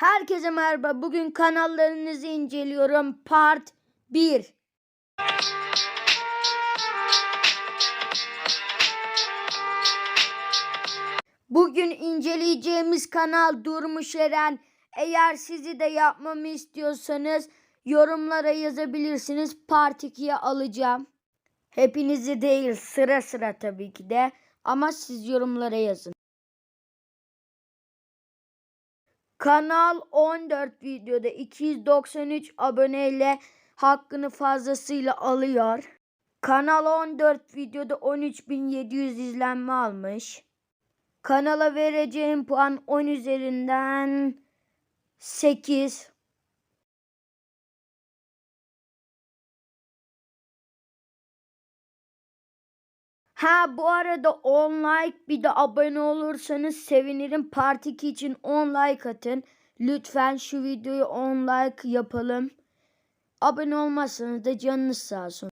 Herkese merhaba. Bugün kanallarınızı inceliyorum. Part 1. Bugün inceleyeceğimiz kanal Durmuş Eren. Eğer sizi de yapmamı istiyorsanız yorumlara yazabilirsiniz. Part 2'ye alacağım. Hepinizi değil sıra sıra tabii ki de. Ama siz yorumlara yazın. Kanal 14 videoda 293 aboneyle hakkını fazlasıyla alıyor. Kanal 14 videoda 13.700 izlenme almış. Kanala vereceğim puan 10 üzerinden 8. Ha bu arada 10 like bir de abone olursanız sevinirim. Part 2 için 10 like atın. Lütfen şu videoyu 10 like yapalım. Abone olmazsanız da canınız sağ olsun.